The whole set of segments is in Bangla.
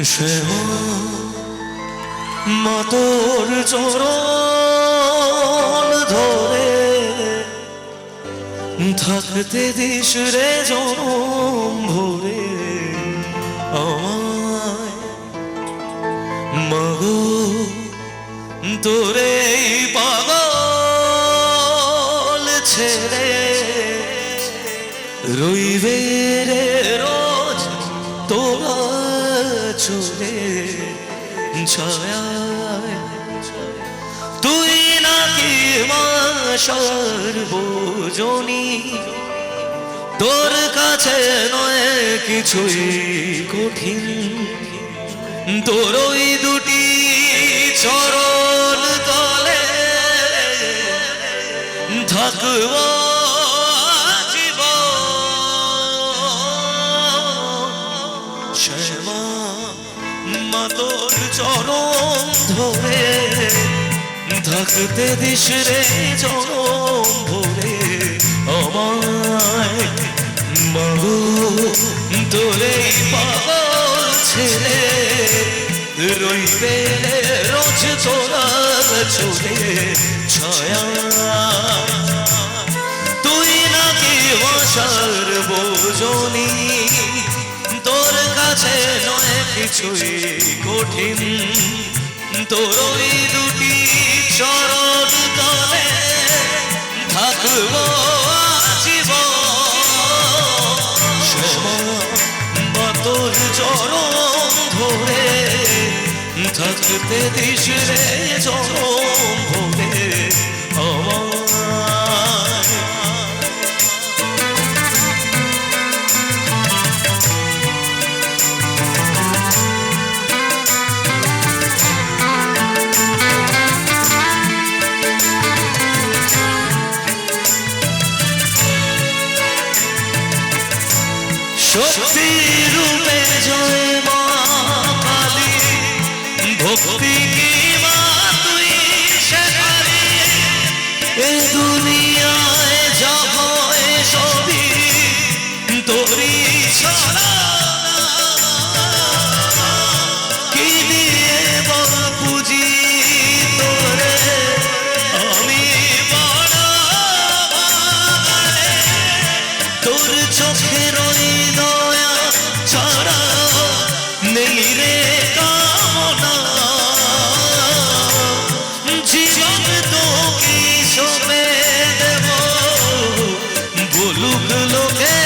শ্যামা মাতর চরণ ধরে। থাকতে দিস রে জনম ভরে আমায়। মাগো, তোরে পাগল ছেড়ে রইবে রে রোজ তোরা। চলে ছায়ায় তুই নাকি মাসার বোজনি তোর কাছে নয় কিছুই কঠিন। তোর ওই দুটি চরণ তলে থাকব। মা চরণ ধরে থাকতে দিস রে চরণ ভরে, আমায় মাগো তোরে পাগল ছেলে। রইবে রোজ তোরা চলে ছায়া। তুই নাকি বসার বোঝনি কাছে নয় কিছুই কঠিন। তোর ওই দুটি চরণ তলে থাকব তোর চরণ ধরে থাকতে দিস রে চরণ আমায় শক্তি রূপে জয় মা কালী। ভক্তি কি মা তুই শেখারি চোখের দয়া ছাড়া নেই রে কামনা সবে দেব বলুক লোকে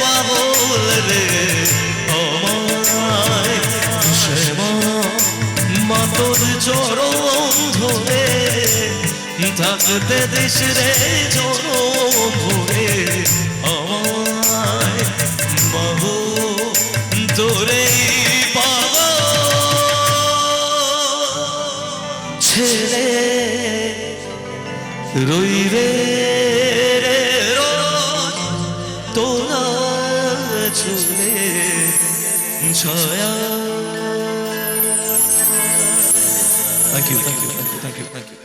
পাগল রে। আমায় শ্যামা মা তোর চরণ ধরে, থাকতে দিস রে চরণ রইবে রে তোরা চলে ছায়া। Thank you thank you thank you thank you